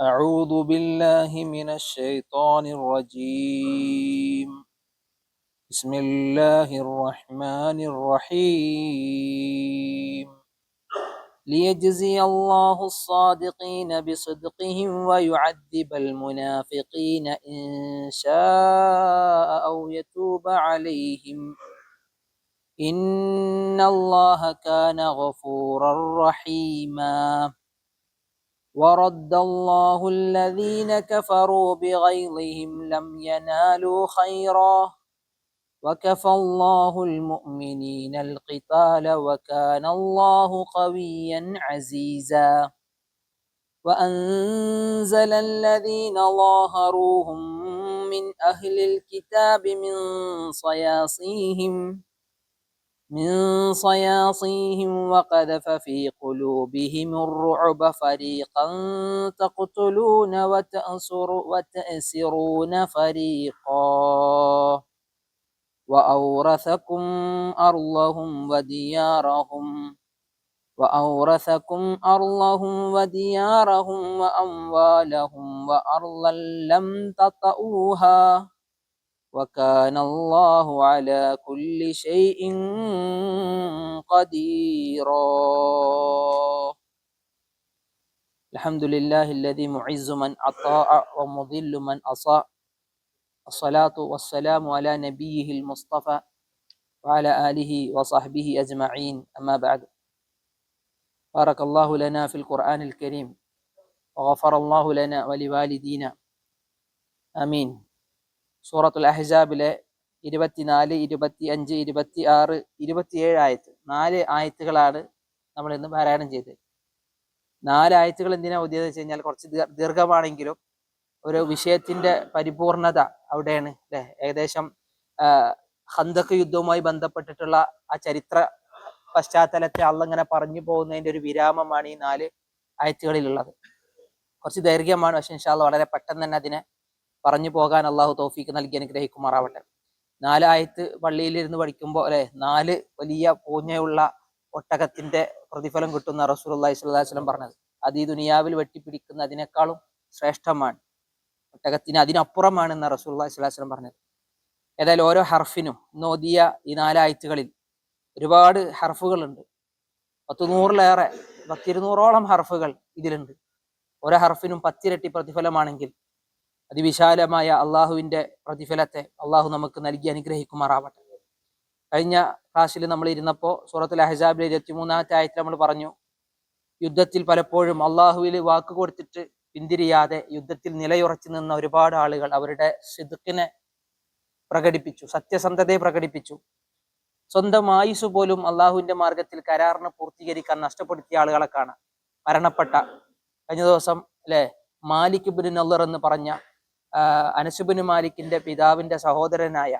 أعوذ بالله من الشيطان الرجيم. بسم الله الرحمن الرحيم. ليجزي الله الصادقين بصدقهم ويعذب المنافقين إن شاء أو يتوب عليهم. إن الله كان غفورا رحيما. ورد الله الذين كفروا بغيظهم لم ينالوا خيرا. وكفى الله المؤمنين القتال وكان الله قويا عزيزا. وأنزل الذين ظاهروهم من أهل الكتاب من صياصيهم من صياصيهم وقذف في قلوبهم الرعب فريقا تقتلون وتأسر وتأسرون فريقا. وأورثكم أرضهم وديارهم وأورثكم أرضهم وديارهم وأموالهم وأرضا لم تطئوها. وكان الله على كل شيء قديرا. الحمد لله الذي معز من أطاع ومضل من أصاء الصلاة والسلام على نبيه المصطفى وعلى آله وصحبه أجمعين. أما بعد. بارك الله لنا في القرآن الكريم وغفر الله لنا ولوالدينا. آمين. സൂറത്തുൽ അഹ്സാബിലെ ഇരുപത്തിനാല് ഇരുപത്തി അഞ്ച് ഇരുപത്തി ആറ് ഇരുപത്തിയേഴ് ആയത്ത്. നാല് ആയത്തുകളാണ് നമ്മൾ ഇന്ന് പാരായണം ചെയ്തത്. നാല് ആയത്തുകൾ എന്തിനാ ഉദ്യോഗം വെച്ച് കഴിഞ്ഞാൽ കുറച്ച് ദീർഘമാണെങ്കിലും ഒരു വിഷയത്തിന്റെ പരിപൂർണത അവിടെയാണ് അല്ലെ? ഏകദേശം ഹന്തക്ക് യുദ്ധവുമായി ബന്ധപ്പെട്ടിട്ടുള്ള ആ ചരിത്ര പശ്ചാത്തലത്തെ അള്ളങ്ങനെ പറഞ്ഞു പോകുന്നതിന്റെ ഒരു വിരാമമാണ് ഈ നാല് ആയത്തുകളിലുള്ളത്. കുറച്ച് ദൈർഘ്യമാണ് പക്ഷെ ഇൻഷാല്ല വളരെ പെട്ടെന്ന് തന്നെ അതിനെ പറഞ്ഞു പോകാൻ അള്ളാഹു തോഫീക്ക് നൽകി അനുഗ്രഹിക്കുമാറാവട്ടെ. നാലായത്ത് പള്ളിയിലിരുന്ന് പഠിക്കുമ്പോൾ അല്ലെ നാല് വലിയ പൂഞ്ഞയുള്ള ഒട്ടകത്തിന്റെ പ്രതിഫലം കിട്ടുന്ന റസൂൽ അള്ളാഹി സ്വലാസ്ലം പറഞ്ഞത്. അത് ഈ ദുനിയാവിൽ വെട്ടിപ്പിടിക്കുന്ന അതിനേക്കാളും ശ്രേഷ്ഠമാണ്. ഒട്ടകത്തിന് അതിനപ്പുറമാണ് എന്ന റസൂൽ അള്ളാഹി സ്വലാസ്ലം പറഞ്ഞത്. ഏതായാലും ഓരോ ഹർഫിനും നോദിയ ഈ നാലായത്തുകളിൽ ഒരുപാട് ഹർഫുകളുണ്ട്. പത്ത് നൂറിലേറെ പത്തിരുന്നൂറോളം ഹർഫുകൾ ഇതിലുണ്ട്. ഓരോ ഹർഫിനും പത്തിരട്ടി പ്രതിഫലമാണെങ്കിൽ അതിവിശാലമായ അള്ളാഹുവിന്റെ പ്രതിഫലത്തെ അള്ളാഹു നമുക്ക് നൽകി അനുഗ്രഹിക്കുമാറാവട്ടെ. കഴിഞ്ഞ ക്ലാസ്സിൽ നമ്മൾ ഇരുന്നപ്പോൾ സൂറത്തുൽ അഹസാബിലെ ഇരുപത്തിമൂന്നാമത്തെ ആയത്തിൽ നമ്മൾ പറഞ്ഞു യുദ്ധത്തിൽ പലപ്പോഴും അള്ളാഹുവിൽ വാക്ക് കൊടുത്തിട്ട് പിന്തിരിയാതെ യുദ്ധത്തിൽ നിലയുറച്ചു നിന്ന ഒരുപാട് ആളുകൾ അവരുടെ സിദുക്കിനെ പ്രകടിപ്പിച്ചു സത്യസന്ധതയെ പ്രകടിപ്പിച്ചു. സ്വന്തം ആയുസ് പോലും അള്ളാഹുവിന്റെ മാർഗത്തിൽ കരാറിന് പൂർത്തീകരിക്കാൻ നഷ്ടപ്പെടുത്തിയ ആളുകളെ കാണാം. മരണപ്പെട്ട കഴിഞ്ഞ ദിവസം അല്ലെ മാലിക് ബിൻ നല്ലർ എന്ന് പറഞ്ഞ അനസുബിന് മാലിക്കിന്റെ പിതാവിന്റെ സഹോദരനായ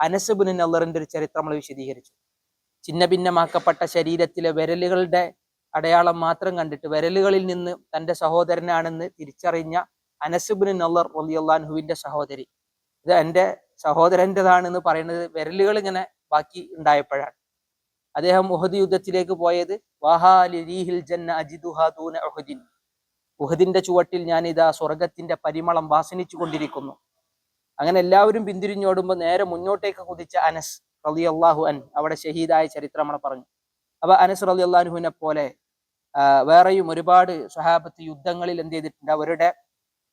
അനസുബിന് നല്ലറിന്റെ ഒരു ചരിത്രം നമ്മൾ വിശദീകരിച്ചു. ചിന്ന ഭിന്നമാക്കപ്പെട്ട ശരീരത്തിലെ വിരലുകളുടെ അടയാളം മാത്രം കണ്ടിട്ട് വിരലുകളിൽ നിന്ന് തന്റെ സഹോദരനാണെന്ന് തിരിച്ചറിഞ്ഞ അനസുബിന് നല്ലർ റലിയുള്ളാൻഹുവിന്റെ സഹോദരി. ഇത് എന്റെ സഹോദരന്റെതാണെന്ന് പറയുന്നത് വിരലുകൾ ഇങ്ങനെ ബാക്കി ഉണ്ടായപ്പോഴാണ്. അദ്ദേഹം ഉഹദ് യുദ്ധത്തിലേക്ക് പോയത് വാഹാലി ജന്ന അജിദുഹാ ഉഹദിന്റെ ചുവട്ടിൽ ഞാൻ ഇതാ സ്വർഗത്തിന്റെ പരിമളം വാസനിച്ചു കൊണ്ടിരിക്കുന്നു അങ്ങനെ എല്ലാവരും പിന്തിരിഞ്ഞോടുമ്പോൾ നേരെ മുന്നോട്ടേക്ക് കുതിച്ച അനസ് റലി അള്ളാഹു അൻ അവിടെ ഷഹീദായ ചരിത്രം നമ്മൾ പറഞ്ഞു. അപ്പൊ അനസ് റലി അള്ളാഹുവിനെ പോലെ വേറെയും ഒരുപാട് സ്വഹാബത്ത് യുദ്ധങ്ങളിൽ എന്ത് ചെയ്തിട്ടുണ്ട്? അവരുടെ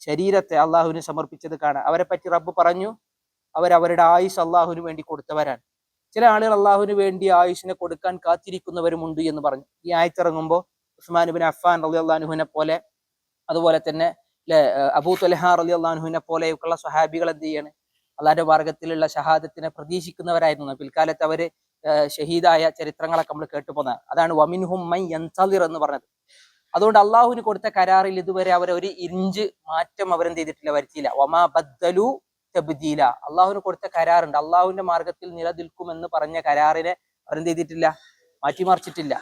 ശരീരത്തെ അള്ളാഹുവിന് സമർപ്പിച്ചത് കാണാം. അവരെ പറ്റി റബ്ബ് പറഞ്ഞു അവരവരുടെ ആയുസ് അള്ളാഹുവിന് വേണ്ടി കൊടുത്തവരാണ്. ചില ആളുകൾ അള്ളാഹുവിന് വേണ്ടി ആയുഷിനെ കൊടുക്കാൻ കാത്തിരിക്കുന്നവരുമുണ്ട് എന്ന് പറഞ്ഞു. ഈ ആയത്തിറങ്ങുമ്പോൾ ഉസ്മാൻ ബിൻ അഫ്ഫാൻ റലി അള്ളാഹുവിനെ പോലെ അതുപോലെ തന്നെ അല്ലെ അബൂ തുലഹ അലി അള്ളാഹുവിനെ പോലെയൊക്കെയുള്ള സ്വഹാബികൾ എന്ത് ചെയ്യാണ്? അള്ളാന്റെ മാർഗത്തിലുള്ള ഷഹാദത്തിനെ പ്രതീക്ഷിക്കുന്നവരായിരുന്നു. പിൽക്കാലത്ത് അവർ ഷഹീദായ ചരിത്രങ്ങളൊക്കെ നമ്മൾ കേട്ടുപോകുന്നത് അതാണ് വമിൻഹും മൈ എന്ന് പറഞ്ഞത്. അതുകൊണ്ട് അള്ളാഹുവിന് കൊടുത്ത കരാറിൽ ഇതുവരെ അവർ ഒരു ഇഞ്ച് മാറ്റം അവരെന്ത് ചെയ്തിട്ടില്ല വരുത്തിയില്ല. ഒമാ ബദ്ദലു തബ്ദീല. അള്ളാഹുവിന് കൊടുത്ത കരാറുണ്ട്. അള്ളാഹുവിന്റെ മാർഗത്തിൽ നിലനിൽക്കുമെന്ന് പറഞ്ഞ കരാറിനെ അവരെന്ത് ചെയ്തിട്ടില്ല? മാറ്റിമറിച്ചിട്ടില്ല.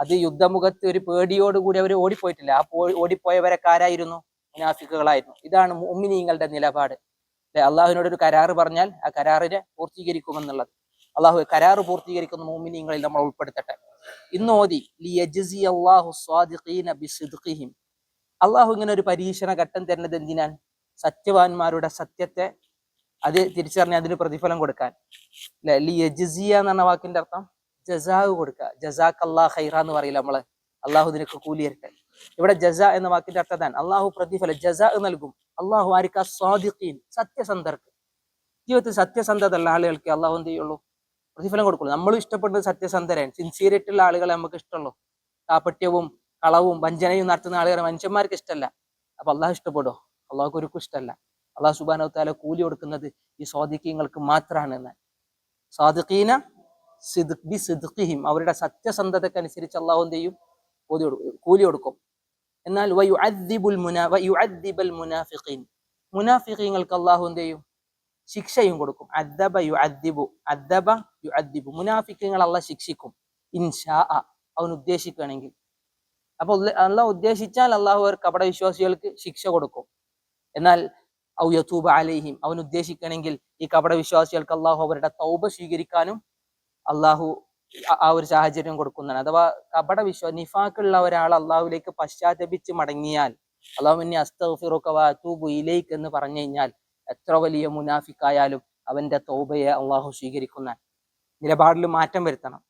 അത് യുദ്ധമുഖത്ത് ഒരു പേടിയോടുകൂടി അവർ ഓടിപ്പോയിട്ടില്ല. ആ ഓടിപ്പോയവരൊക്കെ ആരായിരുന്നു മുനാഫിക്കുകളായിരുന്നു. ഇതാണ് ഉമ്മിനീങ്ങളുടെ നിലപാട്. അല്ലെ? അള്ളാഹുവിനോട് ഒരു കരാറ് പറഞ്ഞാൽ ആ കരാറിനെ പൂർത്തീകരിക്കുമെന്നുള്ളത്. അള്ളാഹു കരാറ് പൂർത്തീകരിക്കുന്ന മോമിനിങ്ങളിൽ നമ്മൾ ഉൾപ്പെടുത്തട്ടെ. ഇന്ന് ഓതി അള്ളാഹു ഇങ്ങനെ ഒരു പരീക്ഷണ ഘട്ടം തരുന്നത് എന്തിനാൻ സത്യവാന്മാരുടെ സത്യത്തെ അത് തിരിച്ചറിഞ്ഞ് അതിന് പ്രതിഫലം കൊടുക്കാൻ. അല്ലെ? ലി യജിസിയ എന്ന വാക്കിന്റെ അർത്ഥം ജസാവ് കൊടുക്കുക. ജസാഖ് അള്ളാഹ് ഹൈറ എന്ന് പറയില്ല നമ്മൾ? അള്ളാഹു നിനക്ക് കൂലി തരട്ടെ ഇവിടെ ജസ എന്ന വാക്കിന്റെ അർത്ഥം അള്ളാഹു പ്രതിഫല ജസ നൽകും. അള്ളാഹു ആരിക്ക? സ്വാദിഖീൻ സത്യസന്ധർക്ക്. ജീവിതത്തിൽ സത്യസന്ധത ഉള്ള ആളുകൾക്ക് അള്ളാഹു എന്ത് ചെയ്യുള്ളൂ? പ്രതിഫലം കൊടുക്കുള്ളൂ. നമ്മളും ഇഷ്ടപ്പെടുന്നത് സത്യസന്ധരാണ്. സിൻസിയറിറ്റുള്ള ആളുകളെ നമുക്ക് ഇഷ്ടമുള്ളൂ. കാപ്പട്യവും കളവും വഞ്ചനയും നടത്തുന്ന ആളുകളെ മനുഷ്യന്മാർക്ക് ഇഷ്ടമല്ല. അപ്പൊ അള്ളാഹു ഇഷ്ടപ്പെടും അള്ളാഹുക്ക് ഒരുക്കും ഇഷ്ടമല്ല. അള്ളാഹു സുബാനോ താല കൂലി കൊടുക്കുന്നത് ഈ സ്വാദിഖ്യങ്ങൾക്ക് മാത്രമാണ് എന്നാൽ സ്വാദിഖീന സിദ് ബി സിദ്ഖിഹിം. അവരുടെ സത്യസന്ധതക്കനുസരിച്ച് അള്ളാഹു എന്ത് ചെയ്യും? ഓതി കൂലി കൊടുക്കും. എന്നാൽ വയുഅദ്ദിബുൽ മുനാ വയുഅദ്ദിബൽ മുനാഫിഖീൻ. മുനാഫിഖീങ്ങൾക്ക് അള്ളാഹു എന്ത് ചെയ്യും? ശിക്ഷയും കൊടുക്കും. അദ്ദബ യു അദ്ദിബു അദ്ദബ യു അദ്ദിബു മുനാഫിക്കങ്ങൾ അള്ളാഹ് ശിക്ഷിക്കും. ഇൻഷാ അവൻ ഉദ്ദേശിക്കുകയാണെങ്കിൽ. അപ്പൊ അള്ളാഹ് ഉദ്ദേശിച്ചാൽ അള്ളാഹു അവർ കപട വിശ്വാസികൾക്ക് ശിക്ഷ കൊടുക്കും. എന്നാൽ ഔ യതൂബ അലൈഹിം അവൻ ഉദ്ദേശിക്കണമെങ്കിൽ ഈ കപട വിശ്വാസികൾക്ക് അള്ളാഹു അവരുടെ തൗബ സ്വീകരിക്കാനും അള്ളാഹു ആ- ഒരു സാഹചര്യം കൊടുക്കുന്നതാണ്. അഥവാ കപട വിശ്വ നിഫാക്കുള്ള ഒരാൾ അള്ളാഹുലേക്ക് പശ്ചാത്തപിച്ച് മടങ്ങിയാൽ അള്ളാഹുവിനെ അസ്തഫിറുക്ക വാത്തൂബു ഇലേക്ക് എന്ന് പറഞ്ഞു കഴിഞ്ഞാൽ എത്ര വലിയ മുനാഫിക്കായാലും അവന്റെ തോബയെ അള്ളാഹു സ്വീകരിക്കുന്ന നിലപാടിൽ മാറ്റം വരുത്തണം.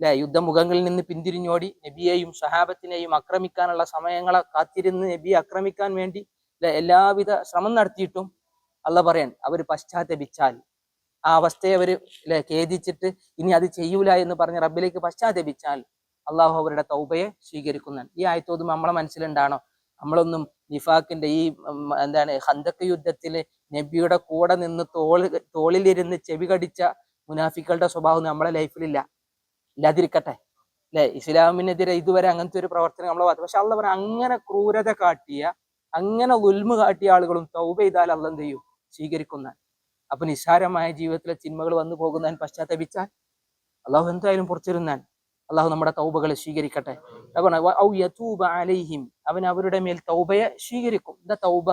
അല്ലെ യുദ്ധമുഖങ്ങളിൽ നിന്ന് പിന്തിരിഞ്ഞോടി നബിയെയും സഹാബത്തിനെയും ആക്രമിക്കാനുള്ള സമയങ്ങളെ കാത്തിരുന്ന് നബിയെ ആക്രമിക്കാൻ വേണ്ടി എല്ലാവിധ ശ്രമം നടത്തിയിട്ടും അല്ല പറയാൻ അവർ പശ്ചാത്തപിച്ചാൽ ആ അവസ്ഥയെ അവർ ല്ലേ ഖേദിച്ചിട്ട് ഇനി അത് ചെയ്യൂല എന്ന് പറഞ്ഞ് റബ്ബിലേക്ക് പശ്ചാത്തപിച്ചാൽ അള്ളാഹു അവരുടെ തൗബയെ സ്വീകരിക്കുന്നതാണ് ഈ ആയത്തോതും നമ്മളെ മനസ്സിലുണ്ടാണോ നമ്മളൊന്നും നിഫാക്കിന്റെ ഈ എന്താണ് ഹന്തക്ക് യുദ്ധത്തിൽ നബിയുടെ കൂടെ നിന്ന് തോളി തോളിലിരുന്ന് ചെവി കടിച്ച മുനാഫിക്കളുടെ സ്വഭാവം നമ്മളെ ലൈഫിലില്ല. ഇല്ലാതിരിക്കട്ടെ. അല്ലെ ഇസ്ലാമിനെതിരെ ഇതുവരെ അങ്ങനത്തെ ഒരു പ്രവർത്തനം നമ്മളെ പക്ഷെ അള്ള പറഞ്ഞ അങ്ങനെ ക്രൂരത കാട്ടിയ അങ്ങനെ ഉൽമ കാട്ടിയ ആളുകളും തൗബ ചെയ്താൽ അള്ള ചെയ്യും? സ്വീകരിക്കുന്ന അപ്പൊ നിസ്സാരമായ ജീവിതത്തിലെ ചിന്മകൾ വന്നു പോകുന്നതിന് പശ്ചാത്തപിച്ചാൽ അള്ളാഹു എന്തായാലും പുറത്തിരുന്നാൻ അള്ളാഹു നമ്മുടെ തൗബകളെ സ്വീകരിക്കട്ടെ. അലൈഹിം. അവൻ അവരുടെ മേൽ തൗബയെ സ്വീകരിക്കും. എന്താ തൗബ?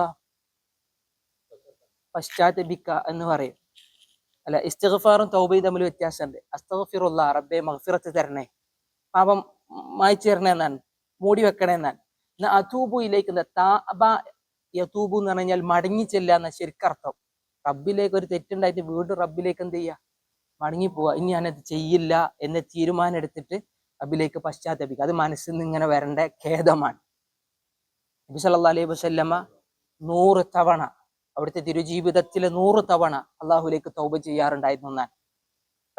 പശ്ചാത്തപിക്ക എന്ന് പറയും. അല്ല ഇസ്തിഗ്ഫാറും തൗബയും തമ്മിൽ വ്യത്യാസമുണ്ട്. അസ്തഗ്ഫിറുല്ലാ റബ്ബെ മഹഫിറത്ത് തരണേ. പാപം മായ്ച്ചു തരണേ എന്നാണ് മൂടി വെക്കണേ എന്നാണ് എന്നാ അതൂബു ഇലേക്ക് താബ യതൂബു എന്ന് പറഞ്ഞാൽ മടങ്ങി ചെല്ലുക എന്ന ശരിക്കർത്ഥം. റബ്ബിലേക്ക് ഒരു തെറ്റുണ്ടായിട്ട് വീണ്ടും റബ്ബിലേക്ക് എന്ത് ചെയ്യുക മടങ്ങിപ്പോവുക ഇനി ഞാനത് ചെയ്യില്ല എന്ന തീരുമാനം എടുത്തിട്ട് റബ്ബിലേക്ക് പശ്ചാത്തപിക്കുക. അത് മനസ്സിൽ നിന്ന് ഇങ്ങനെ വരേണ്ട ഖേദമാണ്. നബി സല്ലല്ലാഹു അലൈഹി വസല്ലമ നൂറ് തവണ അവിടുത്തെ തിരുജീവിതത്തിലെ നൂറ് തവണ അള്ളാഹുലേക്ക് തൗബ ചെയ്യാറുണ്ടായിരുന്നു എന്നാൽ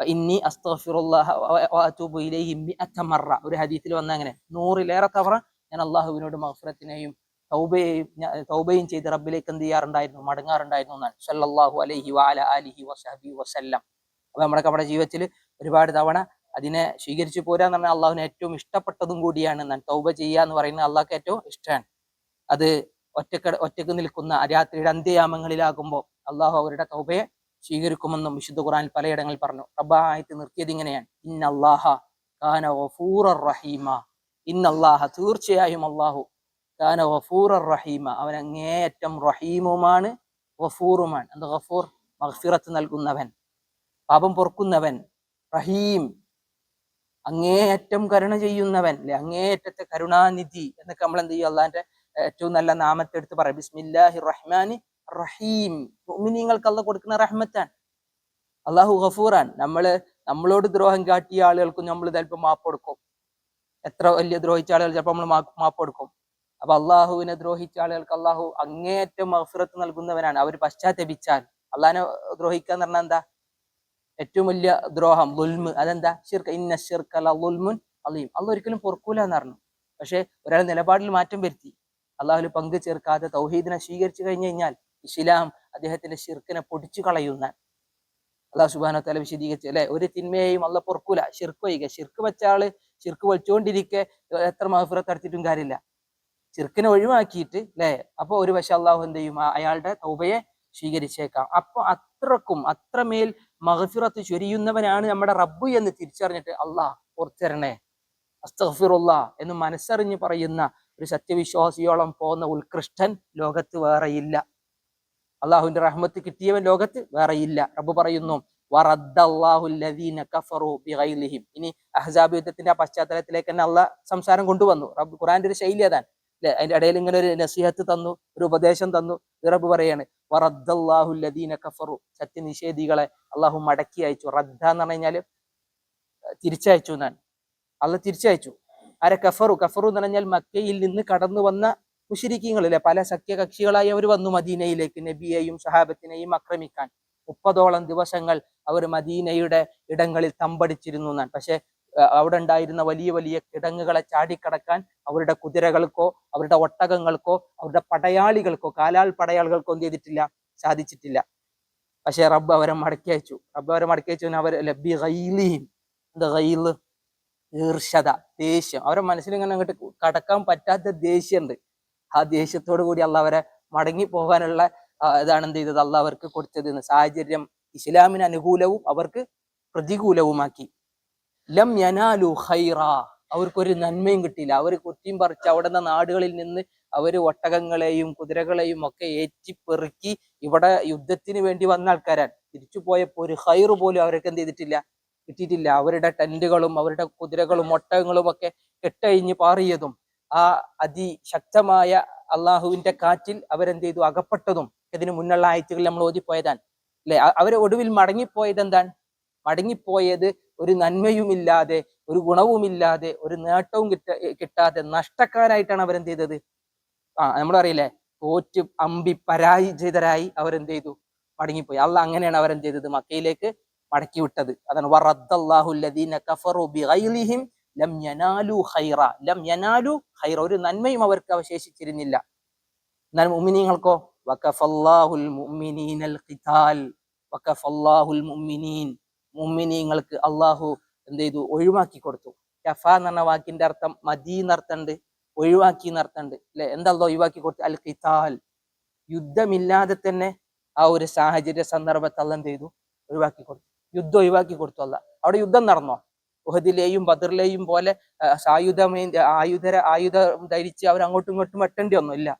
ഇന്നി മറ. ഒരു ഹദീത്തിൽ വന്ന അങ്ങനെ നൂറിലേറെ തവണ ഞാൻ അള്ളാഹുവിനോട് മഗ്ഫിറത്തിനെയും തൗബയെയും തൗബയും ചെയ്ത് റബ്ബിലേക്ക് എന്ത് ചെയ്യാറുണ്ടായിരുന്നു? മടങ്ങാറുണ്ടായിരുന്നു എന്നാണ്. സല്ലല്ലാഹു അലൈഹി വഅല ആലിഹി വസഹബി വസല്ലം. അപ്പൊ നമ്മുടെ നമ്മുടെ ജീവിതത്തിൽ ഒരുപാട് തവണ അതിനെ സ്വീകരിച്ചു പോരാ എന്ന് പറഞ്ഞാൽ അള്ളാഹുവിന് ഏറ്റവും ഇഷ്ടപ്പെട്ടതും കൂടിയാണ് എന്നാണ്. തൗബ ചെയ്യുക എന്ന് പറയുന്നത് അള്ളാഹ്ക്ക് ഏറ്റവും ഇഷ്ടമാണ്. അത് ഒറ്റക്ക ഒറ്റയ്ക്ക് നിൽക്കുന്ന രാത്രിയുടെ അന്ത്യയാമങ്ങളിലാകുമ്പോൾ അള്ളാഹു അവരുടെ തൗബയെ സ്വീകരിക്കുമെന്നും വിശുദ്ധ ഖുറാനിൽ പലയിടങ്ങളിൽ പറഞ്ഞു. റബ്ബായിട്ട് നിർത്തിയത് ഇങ്ങനെയാണ്. ഇന്നല്ലാഹ കാന ഇന്നല്ലാഹ തീർച്ചയായും അള്ളാഹു കാന റഹീമ. അവൻ അങ്ങേയറ്റം റഹീമുമാണ് ഗഫൂറുമാണ്. എന്താ ഗഫൂർ? മഹ്ഫിറത്ത് നൽകുന്നവൻ പാപം പൊറുക്കുന്നവൻ റഹീം. അങ്ങേയറ്റം കരുണ ചെയ്യുന്നവൻ അല്ലെ അങ്ങേയറ്റത്തെ കരുണാനിധി എന്നൊക്കെ നമ്മൾ എന്ത് ചെയ്യും? അള്ളാന്റെ ഏറ്റവും നല്ല നാമത്തെ എടുത്ത് പറയാം. ബിസ്മില്ലാഹി റഹ്മാനി റഹീം. മുഅ്മിനീങ്ങൾക്ക് അള്ള കൊടുക്കുന്ന റഹ്മത്താണ്. അള്ളാഹു ഗഫൂറാൻ നമ്മൾ നമ്മളോട് ദ്രോഹം കാട്ടിയ ആളുകൾക്കും നമ്മൾ ചിലപ്പോൾ മാപ്പ് കൊടുക്കും. എത്ര വലിയ ദ്രോഹിച്ച ആളുകൾ ചിലപ്പോൾ നമ്മൾ മാപ്പ് കൊടുക്കും. അപ്പൊ അള്ളാഹുവിനെ ദ്രോഹിച്ച ആളുകൾക്ക് അള്ളാഹു അങ്ങേയറ്റം മഹഫിറത്ത് നൽകുന്നവനാണ്. അവർ പശ്ചാത്തപിച്ചാൽ അള്ളാഹിനെ ദ്രോഹിക്കുക എന്ന് പറഞ്ഞാൽ എന്താ? ഏറ്റവും വലിയ ദ്രോഹം ലുൽമ് അതെന്താ? ഷിർക്ക് ഇന്ന ഷിർക്ക് അല്ല ലുൽമുൻ അള്ളീം അള്ള ഒരിക്കലും പൊറക്കൂല എന്ന് പറഞ്ഞു. പക്ഷെ ഒരാൾ നിലപാടിൽ മാറ്റം വരുത്തി. അള്ളാഹുൽ പങ്കു ചേർക്കാതെ തൗഹീദിനെ സ്വീകരിച്ചു കഴിഞ്ഞു കഴിഞ്ഞാൽ ഇസ്ലാം അദ്ദേഹത്തിന്റെ ഷിർക്കിനെ പൊടിച്ചു കളയുന്ന അള്ളാഹു സുബാന തല വിശദീകരിച്ചു. അല്ലെ? ഒരു തിന്മയെയും അല്ല പൊറക്കൂല. ഷിർക്ക് വൈക. ഷിർക്ക് വെച്ച ആൾ ഷിർക്ക് വലിച്ചുകൊണ്ടിരിക്കെ എത്ര മഹഫിറത്ത് നടത്തിയിട്ടും കാര്യമില്ല. ഷിർക്കിനെ ഒഴിവാക്കിയിട്ട് അല്ലെ അപ്പൊ ഒരു വശം അള്ളാഹു എന്ത് ചെയ്യും? അയാളുടെ തൗബയെ സ്വീകരിച്ചേക്കാം. അപ്പൊ അത്രക്കും അത്രമേൽ മഹഫിറത്ത് ചൊരിയുന്നവനാണ് നമ്മുടെ റബ്ബ് എന്ന് തിരിച്ചറിഞ്ഞിട്ട് അള്ളാഹ് ഓർത്തരണേ അസ്തഫിറുള്ള എന്ന് മനസ്സറിഞ്ഞ് പറയുന്ന ഒരു സത്യവിശ്വാസിയോളം പോകുന്ന ഉത്കൃഷ്ടൻ ലോകത്ത് വേറെയില്ല. അള്ളാഹുവിന്റെ റഹ്മത്ത് കിട്ടിയവൻ ലോകത്ത് വേറെയില്ല. റബ്ബ് പറയുന്നു ഇനി അഹ്സാബ് യുദ്ധത്തിന്റെ ആ പശ്ചാത്തലത്തിലേക്ക് തന്നെ അള്ളാഹ് സംസാരം കൊണ്ടുവന്നു. റബ്ബ് ഖുറാന്റെ ഒരു ശൈലി അതാണ്. അതിന്റെ ഇടയിൽ ഇങ്ങനെ ഒരു നസീഹത്ത് തന്നു ഒരു ഉപദേശം തന്നു. ഇറബ് പറയാണ് വറദ്ദല്ലാഹു അല്ലദീന കഫറു. സത്യനിഷേധികളെ അള്ളാഹു മടക്കി അയച്ചു. റദ്ദ എന്ന് പറഞ്ഞു കഴിഞ്ഞാൽ തിരിച്ചയച്ചു എന്നാണ്. അള്ള തിരിച്ചയച്ചു. ആരെ? കഫറു. കഫറു എന്ന് പറഞ്ഞാൽ മക്കയിൽ നിന്ന് കടന്നു വന്ന മുഷിരിക്കീങ്ങളിലെ പല സഖ്യകക്ഷികളായി അവർ വന്നു മദീനയിലേക്ക് നബിയെയും സഹാബത്തിനെയും ആക്രമിക്കാൻ. മുപ്പതോളം ദിവസങ്ങൾ അവർ മദീനയുടെ ഇടങ്ങളിൽ തമ്പടിച്ചിരുന്നു എന്നാണ്. പക്ഷെ അവിടെ ഉണ്ടായിരുന്ന വലിയ വലിയ കിടങ്ങുകളെ ചാടിക്കടക്കാൻ അവരുടെ കുതിരകൾക്കോ അവരുടെ ഒട്ടകങ്ങൾക്കോ അവരുടെ പടയാളികൾക്കോ കാലാൽ പടയാളികൾക്കോ എന്ത് ചെയ്തിട്ടില്ല? സാധിച്ചിട്ടില്ല. പക്ഷെ റബ്ബ് അവരെ മടക്കി അയച്ചു. റബ്ബ് അവരെ മടക്കി അയച്ചു അവർ ലബി റൈലിയും എന്താ ഗൈൽ? ഈർഷത ദേഷ്യം. അവരെ മനസ്സിൽ ഇങ്ങനെ അങ്ങോട്ട് കടക്കാൻ പറ്റാത്ത ദേഷ്യമുണ്ട് ആ ദേഷ്യത്തോടു കൂടി അല്ല അവരെ മടങ്ങി പോകാനുള്ള ഇതാണ് എന്ത് ചെയ്തത്? അല്ല അവർക്ക് കൊടുത്തത്. സാഹചര്യം ഇസ്ലാമിന് അനുകൂലവും അവർക്ക് പ്രതികൂലവുമാക്കി. ലം യനാലു ഖൈറ. അവർക്കൊരു നന്മയും കിട്ടിയില്ല. അവർ കുറ്റിയും പറിച്ച് അവിടുന്ന് നാടുകളിൽ നിന്ന് അവർ ഒട്ടകങ്ങളെയും കുതിരകളെയും ഒക്കെ ഏറ്റിപ്പെറുക്കി ഇവിടെ യുദ്ധത്തിന് വേണ്ടി വന്ന ആൾക്കാരാണ്. തിരിച്ചു പോയപ്പോൾ ഒരു ഹൈറ് പോലും അവരൊക്കെ എന്ത് ചെയ്തിട്ടില്ല കിട്ടിയിട്ടില്ല. അവരുടെ ടെന്റുകളും അവരുടെ കുതിരകളും ഒട്ടകങ്ങളും ഒക്കെ കെട്ടഴിഞ്ഞ് പാറിയതും ആ അതിശക്തമായ അള്ളാഹുവിന്റെ കാറ്റിൽ അവരെന്ത് ചെയ്തു? അകപ്പെട്ടതും. ഇതിന് മുന്നുള്ള ആഴ്ചകളിൽ നമ്മൾ ഓതിപ്പോയതാണ്. അല്ലെ? അവരെ ഒടുവിൽ മടങ്ങിപ്പോയത് എന്താണ്? മടങ്ങിപ്പോയത് ഒരു നന്മയുമില്ലാതെ ഒരു ഗുണവുമില്ലാതെ ഒരു നേട്ടവും കിട്ട കിട്ടാതെ നഷ്ടക്കാരായിട്ടാണ് അവരെന്ത് ചെയ്തത് ആ നമ്മളറിയില്ലേ? തോറ്റ് അമ്പി പരാജിതരായി അവരെന്ത് ചെയ്തു മടങ്ങിപ്പോയി. അല്ല അങ്ങനെയാണ് അവരെന്ത് ചെയ്തത് മക്കയിലേക്ക് മടക്കി വിട്ടത് അതാണ് ലം യനാലു ഖൈറ. ലം യനാലു ഖൈറ. ഒരു നന്മയും അവർക്ക് അവശേഷിച്ചിരുന്നില്ല. എന്നാൽ മുഅ്മിനീങ്ങൾക്കോ? വകഫല്ലാഹുൽ മുഅ്മിനീനൽ ഖിതാൽ. വക്കഫല്ലാഹുൽ മുഅ്മിനീൻ. മുഅ്മിനീങ്ങൾക്ക് അള്ളാഹു എന്ത് ചെയ്തു? ഒഴിവാക്കി കൊടുത്തു. കഫ എന്ന് പറഞ്ഞ വാക്കിന്റെ അർത്ഥം മതി എന്നർത്ഥമുണ്ട് ഒഴിവാക്കി എന്നർത്ഥമുണ്ട് അല്ലെ? എന്താ ഒഴിവാക്കി കൊടുത്തു അൽ കിതാൽ യുദ്ധമില്ലാതെ തന്നെ ആ ഒരു സാഹചര്യ സന്ദർഭത്തെ അല്ല എന്ത് ചെയ്തു? ഒഴിവാക്കി കൊടുത്തു. യുദ്ധം ഒഴിവാക്കി കൊടുത്തു അല്ല അവിടെ യുദ്ധം നടന്നോ? ഉഹദിലെയും ബദറിലെയും പോലെ സായുധമേ ആയുധര ആയുധം ധരിച്ച് അവർ അങ്ങോട്ടും ഇങ്ങോട്ടും വെട്ടേണ്ടി ഒന്നും ഇല്ല.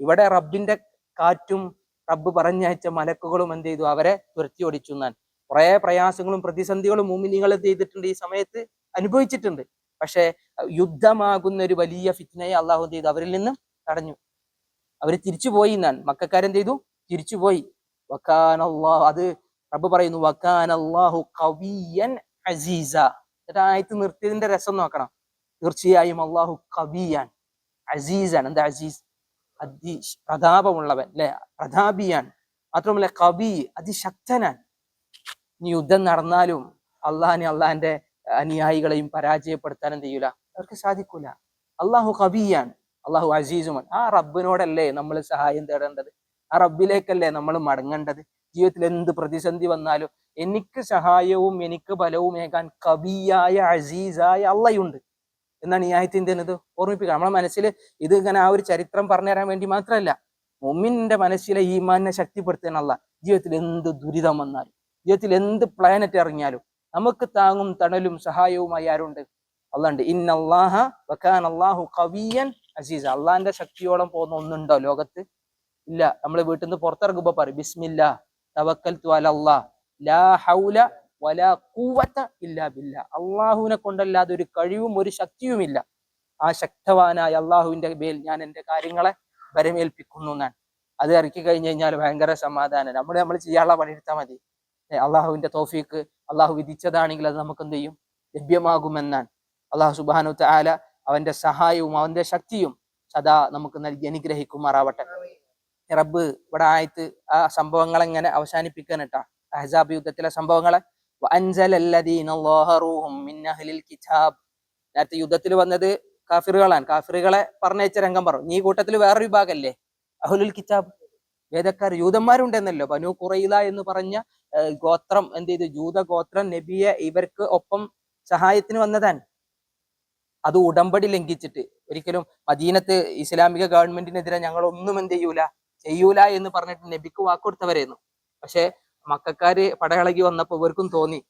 ഇവിടെ റബ്ബിന്റെ കാറ്റും റബ്ബ് പറഞ്ഞയച്ച മലക്കുകളും എന്ത് ചെയ്തു? അവരെ തുരത്തി ഓടിച്ചു എന്നാണ്. കുറെ പ്രയാസങ്ങളും പ്രതിസന്ധികളും മുമിനികൾ എന്ത് ചെയ്തിട്ടുണ്ട് ഈ സമയത്ത് അനുഭവിച്ചിട്ടുണ്ട്. പക്ഷേ യുദ്ധമാകുന്ന ഒരു വലിയ ഫിറ്റ്നയെ അള്ളാഹു ചെയ്തു? അവരിൽ നിന്നും തടഞ്ഞു. അവർ തിരിച്ചുപോയി എന്നാണ്. മക്കാരെന്ത് ചെയ്തു? തിരിച്ചുപോയി വക്കാനല്ലാഹു അത് റബ്ബ് പറയുന്നു വക്കാനല്ലാഹു കവിയൻ അസീസ. എന്നിട്ട് നിർത്തിയതിന്റെ രസം നോക്കണം. തീർച്ചയായും അള്ളാഹു കവിയാൻ അസീസാൻ എന്താ അസീസ്? അതി പ്രതാപമുള്ളവൻ അല്ലെ? പ്രതാപിയാൻ മാത്രമല്ല കവി അതിശക്തനാൻ ഇനി യുദ്ധം നടന്നാലും അള്ളാഹിനെ അള്ളാഹിന്റെ അനുയായികളെയും പരാജയപ്പെടുത്താൻ എന്ത് ചെയ്യൂല അവർക്ക് സാധിക്കൂല. അള്ളാഹു കബിയാണ് അള്ളാഹു അസീസുമാണ്. ആ റബ്ബിനോടല്ലേ നമ്മൾ സഹായം തേടേണ്ടത്? ആ റബ്ബിലേക്കല്ലേ നമ്മൾ മടങ്ങേണ്ടത്? ജീവിതത്തിൽ എന്ത് പ്രതിസന്ധി വന്നാലും എനിക്ക് സഹായവും എനിക്ക് ബലവും ഏകാൻ കവിയായ അസീസായ അള്ളയുണ്ട് എന്നാണ് ഈ ആയത്തിൻ എന്നത് ഓർമ്മിപ്പിക്കുക. നമ്മളെ മനസ്സിൽ ഇത് ഇങ്ങനെ ആ ഒരു ചരിത്രം പറഞ്ഞു തരാൻ വേണ്ടി മാത്രമല്ല മുമ്മിന്റെ മനസ്സിലെ ഈമാനെ ശക്തിപ്പെടുത്താൻ അല്ല ജീവിതത്തിൽ എന്ത് ദുരിതം വന്നാലും ജീവിതത്തിൽ എന്ത് പ്ലാനറ്റ് ഇറങ്ങിയാലും നമുക്ക് താങ്ങും തണലും സഹായവുമായി ആരുണ്ട്? അള്ളാണ്ട് ഇന്നല്ലാഹ വക്കാൻ അള്ളാഹു കവിയൻ അസീസ്. അള്ളാന്റെ ശക്തിയോളം പോകുന്ന ഒന്നുണ്ടോ ലോകത്ത്? ഇല്ല. നമ്മൾ വീട്ടിൽ നിന്ന് പുറത്തിറങ്ങുമ്പോ പറയും ബിസ്മില്ല തവക്കൽ ലാ ഹൗല അള്ളാഹുവിനെ കൊണ്ടല്ലാതെ ഒരു കഴിവും ഒരു ശക്തിയുമില്ല. ആ ശക്തവാനായ അള്ളാഹുവിന്റെ മേൽ ഞാൻ എന്റെ കാര്യങ്ങളെ വരമേൽപ്പിക്കുന്നു എന്നാണ്. അത് ഇറക്കി കഴിഞ്ഞു കഴിഞ്ഞാൽ ഭയങ്കര സമാധാനം. നമ്മൾ നമ്മൾ ചെയ്യാനുള്ള പണിയെടുത്താൽ മതി. അള്ളാഹുവിന്റെ തോഫീക്ക് അള്ളാഹു വിധിച്ചതാണെങ്കിൽ അത് നമുക്ക് എന്ത് ചെയ്യും? ലഭ്യമാകുമെന്നാണ്. അള്ളാഹു സുബാനു താല അവന്റെ സഹായവും അവന്റെ ശക്തിയും സദാ നമുക്ക് നൽകി അനുഗ്രഹിക്കുമാറാവട്ടെ. റബ്ബ് ഇവിടെ ആയത്ത് ആ സംഭവങ്ങൾ എങ്ങനെ അവസാനിപ്പിക്കാൻ കേട്ടാ അഹസാബ് യുദ്ധത്തിലെ സംഭവങ്ങളെ നേരത്തെ യുദ്ധത്തിൽ വന്നത് കാഫിറുകളാണ്. കാഫിറുകളെ പറഞ്ഞയച്ച രംഗം പറഞ്ഞു നീ കൂട്ടത്തിൽ വേറൊരു വിഭാഗല്ലേ? അഹുലുൽ കിതാബ്. വേദക്കാർ യൂതന്മാരുണ്ടെന്നല്ലോ. ബനു കുറയില എന്ന് പറഞ്ഞ ഗോത്രം എന്ത് ചെയ്തു? ജൂത ഗോത്രം നബിയെ ഇവർക്ക് ഒപ്പം സഹായത്തിന് വന്നതാണ്. അത് ഉടമ്പടി ലംഘിച്ചിട്ട്. ഒരിക്കലും മദീനത്ത് ഇസ്ലാമിക ഗവൺമെന്റിനെതിരെ ഞങ്ങൾ ഒന്നും എന്ത് ചെയ്യൂല ചെയ്യൂല എന്ന് പറഞ്ഞിട്ട് നബിക്ക് വാക്കൊടുത്തവരായിരുന്നു. പക്ഷെ മക്കാര് പടകളകി വന്നപ്പോൾ ഇവർക്കും തോന്നി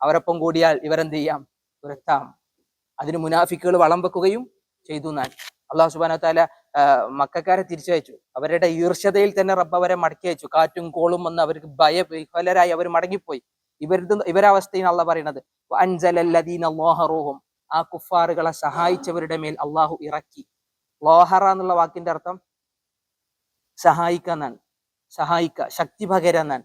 അവരൊപ്പം കൂടിയാൽ ഇവരെന്ത് ചെയ്യാം? ഇവരെത്താം അതിന് മുനാഫിക്കുകൾ വളം വെക്കുകയും ചെയ്തു എന്നാൽ അള്ളാഹു സുബാന താല മക്കാരെ തിരിച്ചയച്ചു അവരുടെ ഈർഷ്യതയിൽ തന്നെ റബ്ബ് അവരെ മടക്കി അയച്ചു. കാറ്റും കോളും വന്ന് അവർക്ക് ഭയവിഹലരായി അവർ മടങ്ങിപ്പോയി. ഇവരുടെ ഇവരവസ്ഥയിൽ അള്ള പറയുന്നത്. അൻസലല്ലദീന ലോഹറൂഹും ആ കുഫാറുകളെ സഹായിച്ചവരുടെ മേൽ അള്ളാഹു ഇറക്കി. ലോഹറ എന്നുള്ള വാക്കിന്റെ അർത്ഥം സഹായിക്കുക സഹായിക്കുക ശക്തി പകര എന്നാണ്.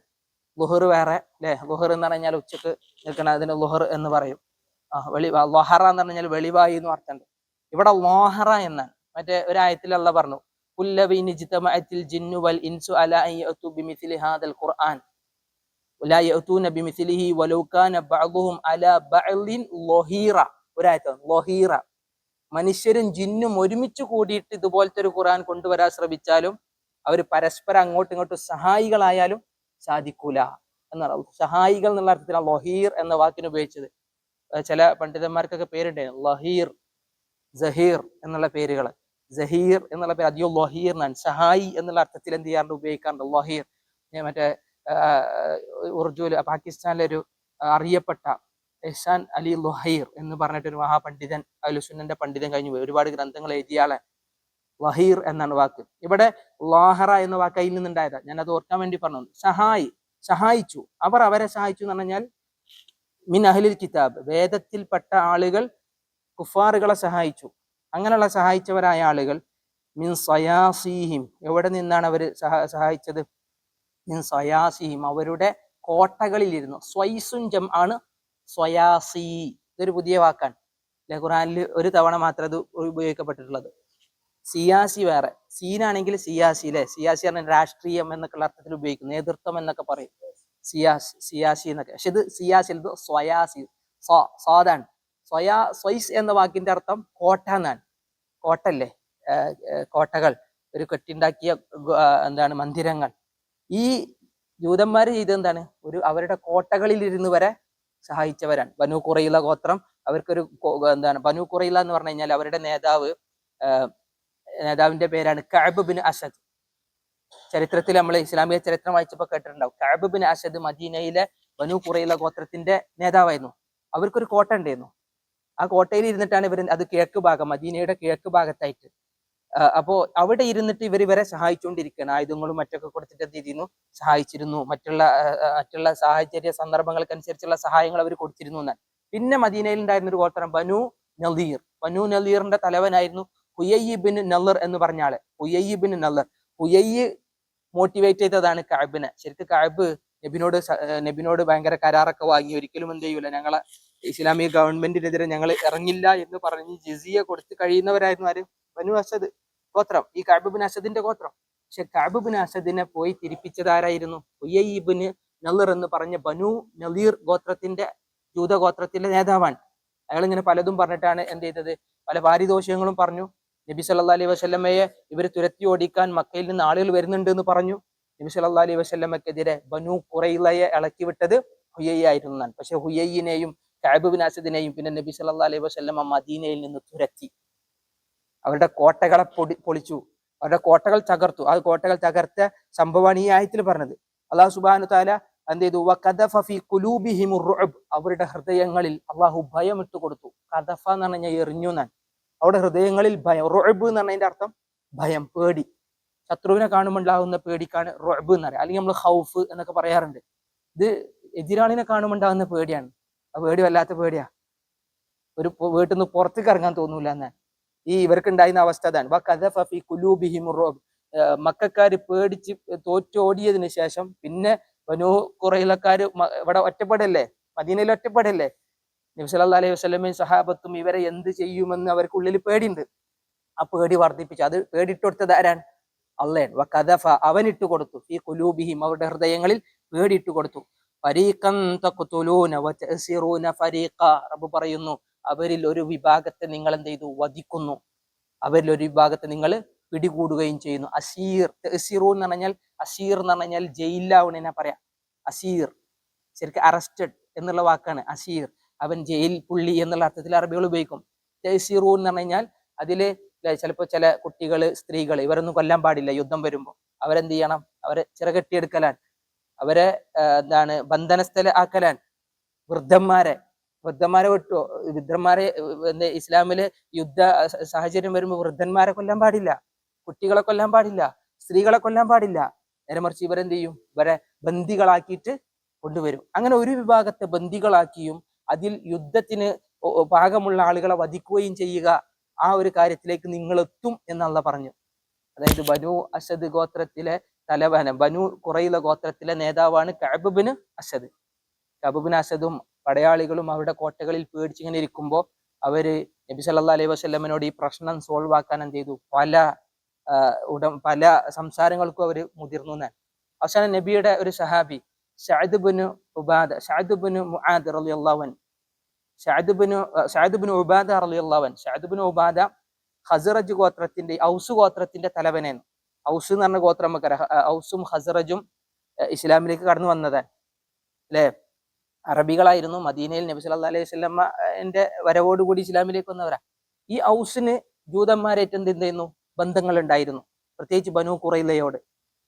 ലുഹർ വേറെ അല്ലെ ലുഹർ എന്ന് പറഞ്ഞാൽ ഉച്ചയ്ക്ക് നിൽക്കണം അതിന് ലുഹർ എന്ന് പറയും. വെളി ലൊഹറ എന്ന് പറഞ്ഞാൽ വെളിവായി എന്ന് അർത്ഥമുണ്ട്. ഇവിടെ ലോഹറ എന്നാണ്. മറ്റേ ആയത്തിലുള്ള പറഞ്ഞു. മനുഷ്യരും ജിന്നും ഒരുമിച്ച് കൂടിയിട്ട് ഇതുപോലത്തെ ഒരു ഖുർആൻ കൊണ്ടുവരാൻ ശ്രമിച്ചാലും അവർ പരസ്പരം അങ്ങോട്ടും ഇങ്ങോട്ടും സഹായികളായാലും സാധിക്കൂല എന്നാണ് സഹായികൾ എന്നുള്ള അർത്ഥത്തിലാണ് ലൊഹീർ എന്ന വാക്കിന് ഉപയോഗിച്ചത്. ചില പണ്ഡിതന്മാർക്കൊക്കെ പേരുണ്ടായിരുന്നു ലഹീർ ജഹീർ എന്നുള്ള പേരുകൾ ജഹീർ എന്നുള്ള പേര് അധികം ലൊഹീർ എന്നാണ് സഹായി എന്നുള്ള അർത്ഥത്തിൽ എന്ത് ചെയ്യാറുണ്ട്? ഉപയോഗിക്കാറുണ്ട്. ലൊഹീർ മറ്റേ ഉർജുവിൽ പാകിസ്ഥാനിലെ ഒരു അറിയപ്പെട്ട എഹ്സാൻ അലി ലൊഹീർ എന്ന് പറഞ്ഞിട്ട് ഒരു മഹാപണ്ഡിതൻ അലുസുന്നന്റെ പണ്ഡിതൻ കഴിഞ്ഞു പോയി. ഒരുപാട് ഗ്രന്ഥങ്ങൾ എഴുതിയാളെ ലഹീർ എന്നാണ് വാക്ക്. ഇവിടെ ലോഹറ എന്ന വാക്ക് അതിൽ നിന്നുണ്ടായതാ. ഞാൻ അത് ഓർക്കാൻ വേണ്ടി പറഞ്ഞു. സഹായി സഹായിച്ചു അവർ അവരെ സഹായിച്ചു എന്ന് പറഞ്ഞാൽ മിൻ അഹ്ലിൽ കിതാബ്. വേദത്തിൽപ്പെട്ട ആളുകൾ കുഫാറുകളെ സഹായിച്ചു. അങ്ങനെയുള്ള സഹായിച്ചവരായ ആളുകൾ മിൻ സയാസിഹിം. എവിടെ നിന്നാണ് അവർ സഹായിച്ചത്? മിൻ സയാസിഹിം. അവരുടെ കോട്ടകളിലിരുന്നു. സ്വൈസുൻ ജം ആണ് സ്വയാസി. ഇതൊരു പുതിയ വാക്കാണ്. അല്ലെ? ഖുറാനിൽ ഒരു തവണ മാത്രം അത് ഉപയോഗിക്കപ്പെട്ടിട്ടുള്ളത്. സിയാസി വേറെ. സീനാണെങ്കിൽ സിയാസി അല്ലെ? സിയാസി ആണ് രാഷ്ട്രീയം എന്നൊക്കെയുള്ള അർത്ഥത്തിൽ ഉപയോഗിക്കും നേതൃത്വം എന്നൊക്കെ പറയും. സിയാസ് സിയാസി എന്നൊക്കെ. പക്ഷെ ഇത് സിയാസി ഇത് സ്വയാസി. സ്വ സ്വാദാണ് സ്വയാ സ്വൈസ് എന്ന വാക്കിന്റെ അർത്ഥം കോട്ട എന്നാണ്. കോട്ടല്ലേ? കോട്ടകൾ. ഒരു കെട്ടിണ്ടാക്കിയ എന്താണ് മന്ദിരങ്ങൾ. ഈ ജൂതന്മാർ ചെയ്തത് എന്താണ് ഒരു അവരുടെ കോട്ടകളിൽ ഇരുന്ന് വരെ സഹായിച്ചവരാണ്. ബനു കുറയില ഗോത്രം അവർക്കൊരു എന്താണ് ബനു കുറയില എന്ന് പറഞ്ഞു കഴിഞ്ഞാൽ അവരുടെ നേതാവ് നേതാവിന്റെ പേരാണ് കഅബ് ബിൻ അസദ്. ചരിത്രത്തിൽ നമ്മൾ ഇസ്ലാമിക ചരിത്രം വായിച്ചപ്പോൾ കേട്ടിട്ടുണ്ടാവും. കഅബ് ബിൻ അസദ് മദീനയിലെ ബനു കുറയില ഗോത്രത്തിന്റെ നേതാവായിരുന്നു. അവർക്കൊരു കോട്ട ഉണ്ടായിരുന്നു. ആ കോട്ടയിൽ ഇരുന്നിട്ടാണ് ഇവർ അത് കിഴക്ക് ഭാഗം മദീനയുടെ കിഴക്ക് ഭാഗത്തായിട്ട്. അപ്പോൾ അവിടെ ഇരുന്നിട്ട് ഇവർ ഇവരെ സഹായിച്ചുകൊണ്ടിരിക്കുകയാണ് ആയുധങ്ങളും മറ്റൊക്കെ കൊടുത്തിട്ട് എന്ത് ചെയ്തിരുന്നു? സഹായിച്ചിരുന്നു. മറ്റുള്ള മറ്റുള്ള സാഹചര്യ സന്ദർഭങ്ങൾക്കനുസരിച്ചുള്ള സഹായങ്ങൾ അവർ കൊടുത്തിരുന്നു എന്നാണ്. പിന്നെ മദീനയിൽ ഉണ്ടായിരുന്ന ഒരു ഗോത്രം ബനു നദീർ. ബനു നദീറിന്റെ തലവനായിരുന്നു ഹുയയ്യിബിൻ നല്ലർ എന്ന് പറഞ്ഞ ആൾ. ഹുയയ്യിബിൻ നല്ലർ. ഹുയയ്യ് മോട്ടിവേറ്റ് ചെയ്തതാണ് കാബിനെ. ശരിക്കും കാബ് നബിനോട് നബിനോട് ഭയങ്കര കരാറൊക്കെ വാങ്ങി ഒരിക്കലും എന്ത് ചെയ്യൂല. ഞങ്ങളെ ഇസ്ലാമിക ഗവൺമെന്റിനെതിരെ ഞങ്ങൾ ഇറങ്ങില്ല എന്ന് പറഞ്ഞ് ജിസിയ കൊടുത്ത് കഴിയുന്നവരായിരുന്നു ആര്? Banu Asad. ഗോത്രം. ഈ കാബുബിൻ അസദിന്റെ ഗോത്രം. പക്ഷെ കാബുബിൻ അസദിനെ പോയി തിരിപ്പിച്ചത് ആരായിരുന്നു ഹുയയ്യിബിന് നല്ലർ എന്ന് പറഞ്ഞ ബനു നലീർ ഗോത്രത്തിന്റെ ജൂത ഗോത്രത്തിലെ നേതാവാണ്. അയാൾ ഇങ്ങനെ പലതും പറഞ്ഞിട്ടാണ് എന്ത് ചെയ്തത്? പല പാരിതോഷികങ്ങളും പറഞ്ഞു. നബി സല്ലാ അലൈഹി വസ്ലമയെ ഇവർ തുരത്തി ഓടിക്കാൻ മക്കയിൽ നിന്ന് ആളുകൾ വരുന്നുണ്ട് എന്ന് പറഞ്ഞു. നബി സല്ലാ അലൈഹി വസല്ലമക്കെതിരെ ബനു കുറയിലയെ ഇളക്കി വിട്ടത് ഹുയ്യായിരുന്നു പക്ഷെ ഹുയ്യയിനെയും കാബുബിൻ അസദിനെയും പിന്നെ നബി സല്ലാ അലൈഹി വസല്ലമ മദീനയിൽ നിന്ന് തുരത്തി. അവരുടെ കോട്ടകളെ പൊടി പൊളിച്ചു. അവരുടെ കോട്ടകൾ തകർത്തു. ആ കോട്ടകൾ തകർത്ത സംഭവമാണ് ഈ ആയത്തിൽ പറഞ്ഞത്. അള്ളാഹു സുബാനു താല എന്ത് ചെയ്തു? അവരുടെ ഹൃദയങ്ങളിൽ അള്ളാഹു ഭയം ഇട്ട് കൊടുത്തു. കദഫ എന്ന് പറഞ്ഞാൽ എറിഞ്ഞു എന്നാണ്. അവരുടെ ഹൃദയങ്ങളിൽ ഭയം. റുഅബ് എന്ന് പറഞ്ഞതിന്റെ അർത്ഥം ഭയം പേടി. ശത്രുവിനെ കാണുമ്പോൾ ഉണ്ടാകുന്ന പേടിക്കാണ് റുഅബ് എന്ന് പറയുക. അല്ലെങ്കിൽ നമ്മൾ ഹൗഫ് എന്നൊക്കെ പറയാറുണ്ട്. ഇത് എതിരാളിനെ കാണുമ്പോൾ ഉണ്ടാകുന്ന പേടിയാണ്. ആ പേടി വല്ലാത്ത പേടിയാ. ഒരു വീട്ടിൽ നിന്ന് പുറത്തേക്ക് ഇറങ്ങാൻ തോന്നൂല എന്ന് ഈ ഇവർക്ക് ഉണ്ടായിരുന്ന അവസ്ഥ അതാണ്. മക്കാര് പേടിച്ച് തോറ്റോടിയതിന് ശേഷം പിന്നെ വനു കുറയിലക്കാര് മ- ഇവിടെ ഒറ്റപ്പെടല്ലേ? മദീനയിൽ ഒറ്റപ്പെടല്ലേ? നബി സല്ലല്ലാഹു അലൈഹി വസല്ലമയും സഹാബത്തും ഇവരെ എന്ത് ചെയ്യുമെന്ന് അവർക്കുള്ളിൽ പേടിയുണ്ട്. ആ പേടി വർദ്ധിപ്പിച്ചു. അത് കൊടുത്തത് ആരാണ്? അള്ളേൻ വഖദഫ അവൻ ഇട്ട് കൊടുത്തു. ഈ കുലൂബിഹിം അവരുടെ ഹൃദയങ്ങളിൽ പേടിയിട്ട് കൊടുത്തു. ഫരീഖൻ തഖ്തുലൂന വതഅസിറൂന ഫരീഖ. റബ്ബ് പറയുന്നു അവരിൽ ഒരു വിഭാഗത്തെ നിങ്ങൾ എന്ത് ചെയ്തു? വധിക്കുന്നു. അവരിൽ ഒരു വിഭാഗത്തെ നിങ്ങൾ പിടികൂടുകയും ചെയ്യുന്നു. അസീർ തെസിറു എന്ന് പറഞ്ഞാൽ അസീർ എന്ന് പറഞ്ഞാൽ ജയിലാവണെന്നാ പറയാം. അസീർ ശരിക്കും അറസ്റ്റഡ് എന്നുള്ള വാക്കാണ്. അസീർ അവൻ ജയിൽ പുള്ളി എന്നുള്ള അർത്ഥത്തിൽ അറബികൾ ഉപയോഗിക്കും. തെസിറു എന്ന് പറഞ്ഞാൽ അതിലെ ചിലപ്പോൾ ചില കുട്ടികൾ സ്ത്രീകൾ ഇവരൊന്നും കൊല്ലാൻ പാടില്ല യുദ്ധം വരുമ്പോൾ അവരെന്ത് ചെയ്യണം? അവരെ ചിറകെട്ടിയെടുക്കലാൻ അവരെ എന്താണ് ബന്ധനസ്ഥല ആക്കലാൻ വൃദ്ധന്മാരെ വൃദ്ധന്മാരെ വിട്ടോ? വൃദ്ധന്മാരെ ഇസ്ലാമിൽ യുദ്ധ സാഹചര്യം വരുമ്പോൾ വൃദ്ധന്മാരെ കൊല്ലാൻ പാടില്ല കുട്ടികളെ കൊല്ലാൻ പാടില്ല സ്ത്രീകളെ കൊല്ലാൻ പാടില്ല. നേരെ മറിച്ച് ഇവരെന്ത് ചെയ്യും? ഇവരെ ബന്ദികളാക്കിയിട്ട് കൊണ്ടുവരും. അങ്ങനെ ഒരു വിഭാഗത്തെ ബന്ദികളാക്കിയും അതിൽ യുദ്ധത്തിന് ഒ- ആളുകളെ വധിക്കുകയും ചെയ്യുക ആ ഒരു കാര്യത്തിലേക്ക് നിങ്ങൾ എത്തും എന്നുള്ള പറഞ്ഞു അതായത് ബനു അസദ് ഗോത്രത്തിലെ തലവന ബനു കുറയില ഗോത്രത്തിലെ നേതാവാണ് കഅബുബിന് അസദ്. കബുബിൻ അസദും പടയാളികളും അവരുടെ കോട്ടകളിൽ പേടിച്ചിങ്ങനെ ഇരിക്കുമ്പോൾ അവർ നബി സല്ലാ അലൈഹി വസ്ലമിനോട് ഈ പ്രശ്നം സോൾവ് ആക്കാൻ എന്ത് ചെയ്തു? പല ഉടം പല സംസാരങ്ങൾക്കും അവർ മുതിർന്നു എന്നാൽ അവസാനം നബിയുടെ ഒരു സഹാബി ഷാദുബിന് ഉബാദ് ബിൻ മുആദ് റളിയല്ലാഹു ഷാദുബിന് ഷാദുബിന് ഉബാദ റളിയല്ലാഹു ഷാദുബിന് ഉബാദ ഖസറജ് ഗോത്രത്തിന്റെ ഔസ് ഗോത്രത്തിന്റെ തലവനായിരുന്നു. ഔസ് എന്ന് പറഞ്ഞ ഗോത്രം നമുക്കറിയാം ഔസും ഹസറജും ഇസ്ലാമിലേക്ക് കടന്നു വന്നതാണ് അല്ലേ? അറബികളായിരുന്നു. മദീനയിൽ നബി സല്ലാ അലൈഹി വസല്ലമ എന്റെ വരവോടുകൂടി ഇസ്ലാമിലേക്ക് വന്നവരാ. ഈ ഔസിന് ജൂതന്മാരായിട്ട് എന്ത് ചെയ്യുന്നു? ബന്ധങ്ങൾ ഉണ്ടായിരുന്നു പ്രത്യേകിച്ച് ബനു കുറയിലയോട്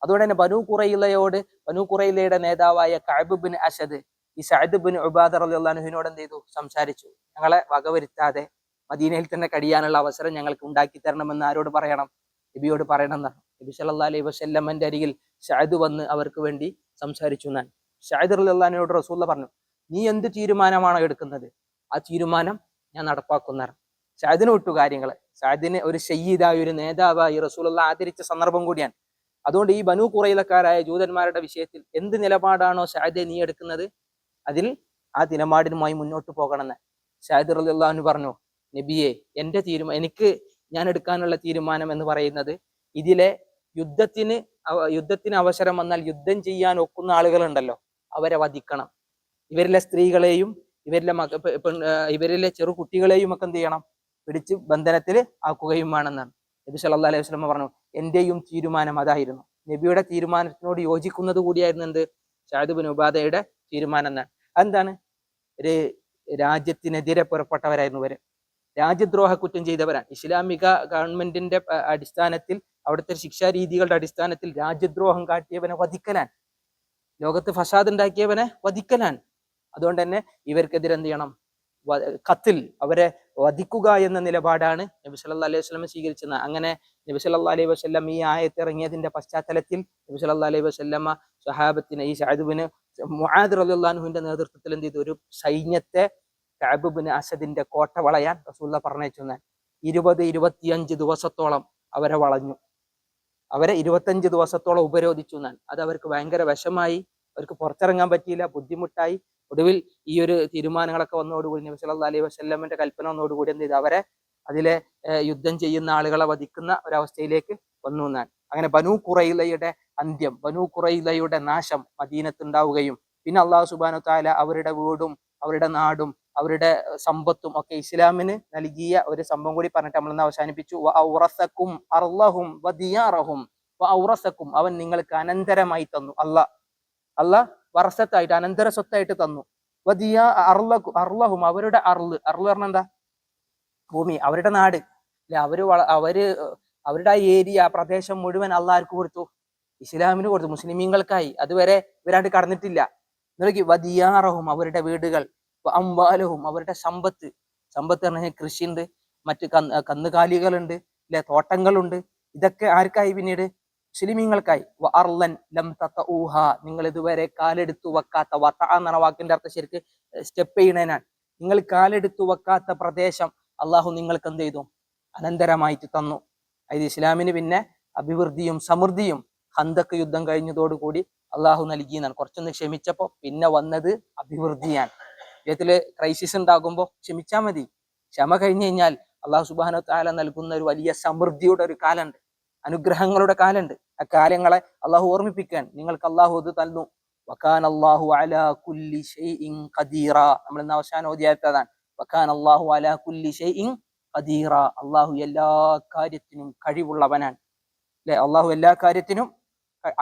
അതുകൊണ്ട് തന്നെ ബനു കുറയിലയോട് ബനു കുറയിലയുടെ നേതാവായ കഅബ് ബിൻ അഷദ് ഈ സഅദ് ബിൻ ഉബാദർ അലി അള്ളാഹുവിനോട് എന്ത് ചെയ്തു? സംസാരിച്ചു. ഞങ്ങളെ വകവരുത്താതെ മദീനയിൽ തന്നെ കഴിയാനുള്ള അവസരം ഞങ്ങൾക്ക് ഉണ്ടാക്കി തരണമെന്ന് ആരോട് പറയണം? നബിയോട് പറയണം എന്നാണ്. നബി സല്ലാ അലൈഹി വസല്ലമന്റെ അരികിൽ ഷാദ് വന്ന് അവർക്ക് വേണ്ടി സംസാരിച്ചു എന്നാൽ ഷാദ് അള്ളഹാനോട് റസൂല്ല പറഞ്ഞു നീ എന്ത് തീരുമാനമാണ് എടുക്കുന്നത്? ആ തീരുമാനം ഞാൻ നടപ്പാക്കുന്നതാണ്. ഷാദിന് വിട്ടു കാര്യങ്ങൾ ഷാദിന് ഒരു ഷയ്യീദായി ഒരു നേതാവായി റസൂലുള്ള ആദരിച്ച സന്ദർഭം കൂടിയാണ്. അതുകൊണ്ട് ഈ ബനു കുറയിലക്കാരായ ജൂതന്മാരുടെ വിഷയത്തിൽ എന്ത് നിലപാടാണോ ഷാദെ നീ എടുക്കുന്നത്? അതിൽ ആ നിലപാടിനുമായി മുന്നോട്ട് പോകണമെന്ന് ഷാഹിദ് അള്ളഹാനു പറഞ്ഞു. നബിയെ എന്റെ തീരുമാനം എനിക്ക് ഞാൻ എടുക്കാനുള്ള തീരുമാനം എന്ന് പറയുന്നത് ഇതിലെ യുദ്ധത്തിന് യുദ്ധത്തിന് അവസരം വന്നാൽ യുദ്ധം ചെയ്യാൻ ഒക്കുന്ന ആളുകളുണ്ടല്ലോ. അവരെ വധിക്കണം. ഇവരിലെ സ്ത്രീകളെയും ഇവരിലെ മക ഇവരിലെ ചെറു കുട്ടികളെയും ഒക്കെ എന്ത് ചെയ്യണം പിടിച്ച് ബന്ധനത്തിൽ ആക്കുകയും വേണമെന്നാണ്. നബി സല്ലാ അലൈഹി വസല്ലം പറഞ്ഞു എന്റെയും തീരുമാനം അതായിരുന്നു. നബിയുടെ തീരുമാനത്തിനോട് യോജിക്കുന്നത് കൂടിയായിരുന്നു എന്ത്? ഷാദ് ബിൻ ഉബാദയുടെ തീരുമാനം എന്നാണ്. അതെന്താണ്? ഒരു രാജ്യത്തിനെതിരെ പുറപ്പെട്ടവരായിരുന്നു ഇവർ. രാജ്യദ്രോഹ കുറ്റം ചെയ്തവരാണ്. ഇസ്ലാമിക ഗവൺമെന്റിന്റെ അടിസ്ഥാനത്തിൽ അവിടുത്തെ ശിക്ഷാരീതികളുടെ അടിസ്ഥാനത്തിൽ രാജ്യദ്രോഹം കാട്ടിയവനെ വധിക്കലാൻ. ലോകത്ത് ഫസാദ് ഉണ്ടാക്കിയവനെ വധിക്കലാൻ. അതുകൊണ്ട് തന്നെ ഇവർക്കെതിരെ എന്ത് ചെയ്യണം? കത്തിൽ അവരെ വധിക്കുക എന്ന നിലപാടാണ് നബി സല്ലാ അലൈഹി വസ്ലം സ്വീകരിച്ചത്. അങ്ങനെ നബി സല്ലല്ലാഹു അലൈഹി വസ്ലം ഈ ആയത്ത് ഇറങ്ങിയതിന്റെ പശ്ചാത്തലത്തിൽ നബി സല്ലല്ലാഹു അലൈഹി വസല്ലമ സഹാബത്തിന് ഈ സഅദ്ബിന് മുഹാദ് റളിയല്ലാഹു അൻഹുവിന്റെ നേതൃത്വത്തിൽ എന്ത് ചെയ്തു? ഒരു സൈന്യത്തെ കഅബ് ബിൻ അസദിന്റെ കോട്ട വളയാൻ റസൂല്ല എന്നാണ്. ഇരുപത് ഇരുപത്തിയഞ്ച് ദിവസത്തോളം അവരെ വളഞ്ഞു. അവരെ ഇരുപത്തഞ്ച് ദിവസത്തോളം ഉപരോധിച്ചു എന്നാണ്. അത് അവർക്ക് ഭയങ്കര വിഷമായി. അവർക്ക് പുറത്തിറങ്ങാൻ പറ്റിയില്ല ബുദ്ധിമുട്ടായി. ഒടുവിൽ ഈ ഒരു തീരുമാനങ്ങളൊക്കെ വന്നതോടുകൂടി നബി സല്ലാ അലൈഹി വസല്ലമന്റെ കൽപ്പന വന്നതോടുകൂടി എന്ത് ചെയ്തു? അവരെ അതിലെ യുദ്ധം ചെയ്യുന്ന ആളുകളെ വധിക്കുന്ന ഒരവസ്ഥയിലേക്ക് വന്നു എന്നാണ്. അങ്ങനെ ബനു കുറയിലയുടെ അന്ത്യം ബനു കുറയിലയുടെ നാശം മദീനത്തുണ്ടാവുകയും പിന്നെ അള്ളാഹു സുബാനു താല അവരുടെ വീടും അവരുടെ നാടും അവരുടെ സമ്പത്തും ഒക്കെ ഇസ്ലാമിന് നൽകിയ ഒരു സംഭവം കൂടി പറഞ്ഞിട്ട് നമ്മൾ ഇന്ന് അവസാനിപ്പിച്ചു ഔറസക്കും അർലഹും വദിയാറഹും ഔറസക്കും അവൻ നിങ്ങൾക്ക് അനന്തരമായി തന്നു. അല്ല അല്ല വർഷത്തായിട്ട് അനന്തര സ്വത്തായിട്ട് തന്നു. വദിയ ദിയാ അർലഹു അവരുടെ അർൾ. അർൾ പറഞ്ഞ എന്താ? ഭൂമി അവരുടെ നാട്. അല്ലെ? അവർ അവർ അവരുടെ ആ ഏരിയ പ്രദേശം മുഴുവൻ അള്ളാർക്ക് കൊടുത്തു? ഇസ്ലാമിന് കൊടുത്തു. മുസ്ലിമീങ്ങൾക്കായി. അതുവരെ ഇവരാണ്ട് കടന്നിട്ടില്ല. നോക്കി. വദിയാറഹും അവരുടെ വീടുകൾ. വ അംവാലഹും അവരുടെ സമ്പത്ത്. സമ്പത്ത് പറഞ്ഞാൽ കൃഷിയുണ്ട് മറ്റ് കന്ന് കന്നുകാലികളുണ്ട് അല്ലെ തോട്ടങ്ങളുണ്ട്. ഇതൊക്കെ ആർക്കായി പിന്നീട്? മുസ്ലിമീങ്ങൾക്കായി. അർലൻ ലം തത്ത ഊഹ നിങ്ങൾ ഇതുവരെ കാലെടുത്തു വെക്കാത്ത വത്ത എന്ന വാക്കിന്റെ അർത്ഥം ശരിക്ക്. സ്റ്റെപ്പ് ചെയ്യണേനാണ്. നിങ്ങൾ കാലെടുത്തു വെക്കാത്ത പ്രദേശം അള്ളാഹു നിങ്ങൾക്ക് എന്ത് ചെയ്തു? അനന്തരമായിട്ട് തന്നു. അതായത് ഇസ്ലാമിന് പിന്നെ അഭിവൃദ്ധിയും സമൃദ്ധിയും ഹന്തക്ക് യുദ്ധം കഴിഞ്ഞതോടുകൂടി അള്ളാഹു നൽകിയെന്നാണ്. കുറച്ചൊന്ന് ക്ഷമിച്ചപ്പോൾ പിന്നെ വന്നത് അഭിവൃദ്ധിയാണ്. ജീവിതത്തിൽ ക്രൈസിസ് ഉണ്ടാകുമ്പോൾ ക്ഷമിച്ചാൽ മതി. ക്ഷമ കഴിഞ്ഞു കഴിഞ്ഞാൽ അള്ളാഹു സുബാന താല നൽകുന്ന ഒരു വലിയ സമൃദ്ധിയുടെ ഒരു കാലുണ്ട് അനുഗ്രഹങ്ങളുടെ കാലുണ്ട് ആ കാര്യങ്ങളെ അള്ളാഹു ഓർമ്മിപ്പിക്കാൻ നിങ്ങൾക്ക് അള്ളാഹു അത് തന്നു. വക്കാൻ അള്ളാഹു അലാ കുല്ലി ഖദീറ. നമ്മൾ ഇന്ന് അവസാനം ഓതിയാത്തതാണ് വക്കാൻ അള്ളാഹു അലാ കുല്ലി ഖദീറ. അള്ളാഹു എല്ലാ കാര്യത്തിനും കഴിവുള്ളവനാണ്. അല്ലെ? അള്ളാഹു എല്ലാ കാര്യത്തിനും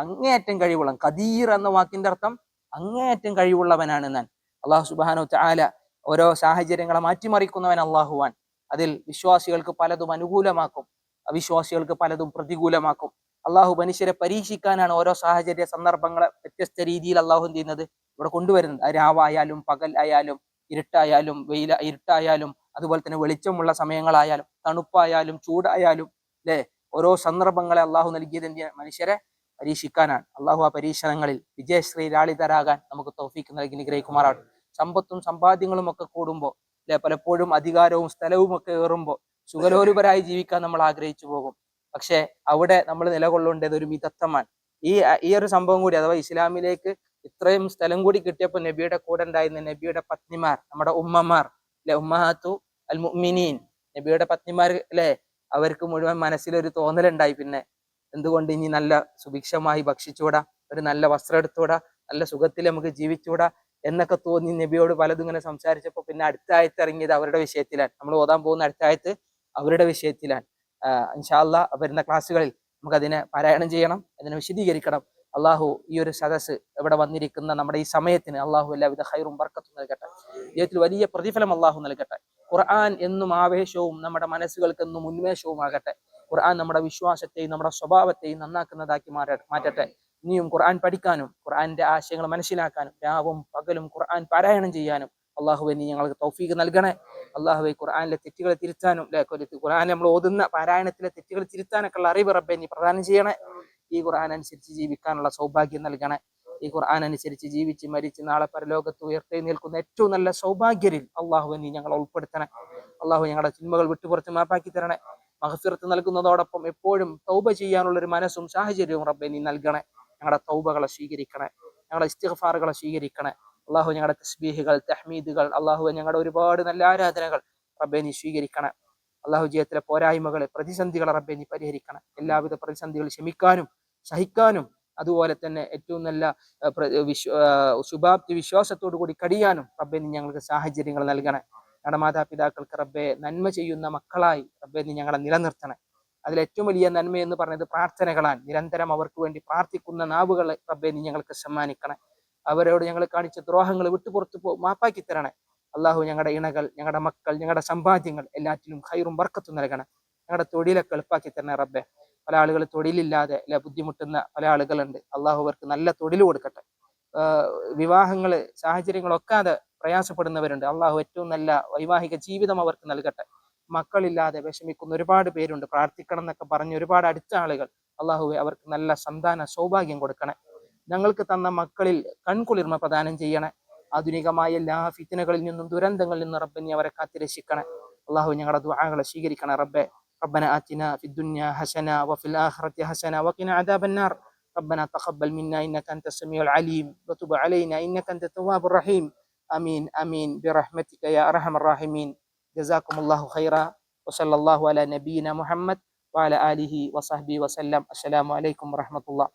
അങ്ങേയറ്റം കഴിവുള്ള ഖദീർ എന്ന വാക്കിന്റെ അർത്ഥം അങ്ങേയറ്റം കഴിവുള്ളവനാണ് എന്നാണ്. അള്ളാഹു സുബാനു ചാല ഓരോ സാഹചര്യങ്ങളെ മാറ്റിമറിക്കുന്നവൻ അള്ളാഹുവാൻ. അതിൽ വിശ്വാസികൾക്ക് പലതും അനുകൂലമാക്കും. അവിശ്വാസികൾക്ക് പലതും പ്രതികൂലമാക്കും. അള്ളാഹു മനുഷ്യരെ പരീക്ഷിക്കാനാണ് ഓരോ സാഹചര്യ സന്ദർഭങ്ങളെ വ്യത്യസ്ത രീതിയിൽ അള്ളാഹു ചെയ്യുന്നത് ഇവിടെ കൊണ്ടുവരുന്നത്. രാവായാലും പകൽ ആയാലും ഇരുട്ടായാലും വെയില ഇരുട്ടായാലും അതുപോലെ തന്നെ വെളിച്ചമുള്ള സമയങ്ങളായാലും തണുപ്പായാലും ചൂടായാലും അല്ലെ ഓരോ സന്ദർഭങ്ങളെ അള്ളാഹു നൽകിയത് മനുഷ്യരെ പരീക്ഷിക്കാനാണ്. അള്ളാഹു ആ പരീക്ഷണങ്ങളിൽ വിജയശ്രീ ലാളിതരാകാൻ നമുക്ക് തോഫിക്ക് നൽകി നിഗ്രഹിക്കുമാറാണ് സമ്പത്തും സമ്പാദ്യങ്ങളും ഒക്കെ കൂടുമ്പോൾ അല്ലെ? പലപ്പോഴും അധികാരവും സ്ഥലവും ഒക്കെ ഏറുമ്പോൾ സുഖലോലുപരായി ജീവിക്കാൻ നമ്മൾ ആഗ്രഹിച്ചു പോകും. പക്ഷേ അവിടെ നമ്മൾ നിലകൊള്ളേണ്ടത് ഒരു മിതത്വമാണ്. ഈ ഈ ഒരു സംഭവം കൂടി അഥവാ ഇസ്ലാമിലേക്ക് ഇത്രയും സ്ഥലം കൂടി കിട്ടിയപ്പോൾ നബിയുടെ കൂടെ ഉണ്ടായിരുന്ന നബിയുടെ പത്നിമാർ നമ്മുടെ ഉമ്മമാർ അല്ലെ? ഉമ്മഹാത്തു അൽ മുഅ്മിനീൻ നബിയുടെ പത്നിമാർ അല്ലെ? അവർക്ക് മുഴുവൻ മനസ്സിലൊരു തോന്നലുണ്ടായി. പിന്നെ എന്തുകൊണ്ട് ഇനി നല്ല സുഭിക്ഷമായി ഭക്ഷിച്ചൂടാ ഒരു നല്ല വസ്ത്രം എടുത്തൂടാ നല്ല സുഖത്തിൽ നമുക്ക് ജീവിച്ചൂടാ എന്നൊക്കെ തോന്നി നബിയോട് പലതും ഇങ്ങനെ സംസാരിച്ചപ്പോൾ പിന്നെ അടുത്ത ആയത്ത് ഇറങ്ങിയത് അവരുടെ വിഷയത്തിലാണ്. നമ്മൾ ഓതാൻ പോകുന്ന അടുത്ത ആയത്ത് അവരുടെ വിഷയത്തിലാണ്. ഇൻഷാല്ല വരുന്ന ക്ലാസ്സുകളിൽ നമുക്ക് അതിനെ പാരായണം ചെയ്യണം അതിനെ വിശദീകരിക്കണം. അള്ളാഹു ഈ ഒരു സദസ് ഇവിടെ വന്നിരിക്കുന്ന നമ്മുടെ ഈ സമയത്തിന് അള്ളാഹു എല്ലാവിധ ഹൈറും വർക്കത്തും നൽകട്ടെ. ജീവിതത്തിൽ വലിയ പ്രതിഫലം അള്ളാഹു നൽകട്ടെ. ഖുർആൻ എന്നും ആവേശവും നമ്മുടെ മനസ്സുകൾക്ക് എന്നും ഉന്മേഷവും ആകട്ടെ ഖുർആൻ നമ്മുടെ വിശ്വാസത്തെയും നമ്മുടെ സ്വഭാവത്തെയും നന്നാക്കുന്നതാക്കി മാറ മാറ്റട്ടെ. ഇനിയും ഖുർആൻ പഠിക്കാനും ഖുർആന്റെ ആശയങ്ങൾ മനസ്സിലാക്കാനും രാവും പകലും ഖുർആൻ പാരായണം ചെയ്യാനും അള്ളാഹുവെ നീ ഞങ്ങൾക്ക് തൗഫീഖ് നൽകണേ. അള്ളാഹുവെ ഖുർആാനിലെ തെറ്റുകളെ തിരുത്താനും ഖുർആൻ നമ്മൾ ഓതുന്ന പാരായണത്തിലെ തെറ്റുകൾ തിരുത്താനൊക്കെ ഉള്ള അറിവ് റബ്ബെ നീ പ്രദാനം ചെയ്യണേ. ഈ ഖുർആൻ അനുസരിച്ച് ജീവിക്കാനുള്ള സൗഭാഗ്യം നൽകണേ. ഈ ഖുർആൻ അനുസരിച്ച് ജീവിച്ച് മരിച്ച് നാളെ പരലോകത്ത് ഉയർത്തി നിൽക്കുന്ന ഏറ്റവും നല്ല സൗഭാഗ്യരിൽ അള്ളാഹുബൈ നീ ഞങ്ങളെ ഉൾപ്പെടുത്തണേ. അള്ളാഹു ഞങ്ങളുടെ ചിന്മകൾ വിട്ടുപുറത്ത് മാപ്പാക്കി തരണേ. മഹഫിറത്ത് നൽകുന്നതോടൊപ്പം എപ്പോഴും തൗബ ചെയ്യാനുള്ള ഒരു മനസ്സും സാഹചര്യവും റബ്ബെ നീ നൽകണേ. ഞങ്ങളുടെ തൗബകളെ സ്വീകരിക്കണേ. ഞങ്ങളുടെ ഇസ്തിഗ്ഫാറുകളെ സ്വീകരിക്കണേ. അള്ളാഹു ഞങ്ങളുടെ തസ്ബീഹുകൾ തഹ്മീദുകൾ അള്ളാഹു ഞങ്ങളുടെ ഒരുപാട് നല്ല ആരാധനകൾ റബ്ബെ നീ സ്വീകരിക്കണേ. അള്ളാഹു ജീവിതത്തിലെ പോരായ്മകളെ പ്രതിസന്ധികളെ റബ്ബെ നീ പരിഹരിക്കണേ. എല്ലാവിധ പ്രതിസന്ധികൾ ക്ഷമിക്കാനും സഹിക്കാനും അതുപോലെ തന്നെ ഏറ്റവും നല്ല വിശ്വ ശുഭാപ്തി വിശ്വാസത്തോടു കൂടി കഴിയാനും റബ്ബെ നീ ഞങ്ങൾക്ക് സാഹചര്യങ്ങൾ നൽകണേ. ഞങ്ങളുടെ മാതാപിതാക്കൾക്ക് റബ്ബെ നന്മ ചെയ്യുന്ന മക്കളായി റബ്ബെ നീ ഞങ്ങളെ നിലനിർത്തണേ. അതിൽ ഏറ്റവും വലിയ നന്മ എന്ന് പറഞ്ഞത് പ്രാർത്ഥനകളാണ്. നിരന്തരം അവർക്ക് വേണ്ടി പ്രാർത്ഥിക്കുന്ന നാവുകൾ റബ്ബെ നീ ഞങ്ങൾക്ക് സമ്മാനിക്കണേ. അവരോട് ഞങ്ങൾ കാണിച്ച ദ്രോഹങ്ങൾ വിട്ടുപുറത്ത് പോ മാപ്പാക്കി തരണേ. അള്ളാഹു ഞങ്ങളുടെ ഇണകൾ ഞങ്ങളുടെ മക്കൾ ഞങ്ങളുടെ സമ്പാദ്യങ്ങൾ എല്ലാറ്റിലും ഹൈറും വർക്കത്തും നൽകണം. ഞങ്ങളുടെ തൊഴിലൊക്കെ എളുപ്പാക്കി തരണേ റബ്ബെ. പല ആളുകൾ തൊഴിലില്ലാതെ അല്ലെ ബുദ്ധിമുട്ടുന്ന പല ആളുകളുണ്ട്. അള്ളാഹു അവർക്ക് നല്ല തൊഴിൽ കൊടുക്കട്ടെ. വിവാഹങ്ങൾ സാഹചര്യങ്ങളൊക്കാതെ പ്രയാസപ്പെടുന്നവരുണ്ട് അള്ളാഹു ഏറ്റവും നല്ല വൈവാഹിക ജീവിതം അവർക്ക് നൽകട്ടെ മക്കളില്ലാതെ വിഷമിക്കുന്ന ഒരുപാട് പേരുണ്ട് പ്രാർത്ഥിക്കണം എന്നൊക്കെ പറഞ്ഞ് ഒരുപാട് അടുത്ത ആളുകൾ അള്ളാഹുവെ അവർക്ക് നല്ല സന്താന സൗഭാഗ്യം കൊടുക്കണേ ഞങ്ങൾക്ക് തന്ന മക്കളിൽ കൺകുളിർമ പ്രദാനം ചെയ്യണേ ആധുനികമായ എല്ലാ ഫിത്തിനകളിൽ നിന്നും ദുരന്തങ്ങളിൽ നിന്നും റബ്ബെ അവരെ കാത്തിരക്ഷിക്കണേ അള്ളാഹു ഞങ്ങളുടെ ദുആകളെ സ്വീകരിക്കണേ റബ്ബെ ربنا آتنا في الدنيا حسنة وفي الآخرة حسنة وقنا عذاب النار ربنا تقبل منا إنك أنت السميع العليم وتب علينا إنك أنت التواب الرحيم آمين آمين. برحمتك يا أرحم الراحمين. جزاكم الله خيرا وصلى الله على نبينا محمد وعلى آله وصحبه وسلم. السلام عليكم ورحمة الله.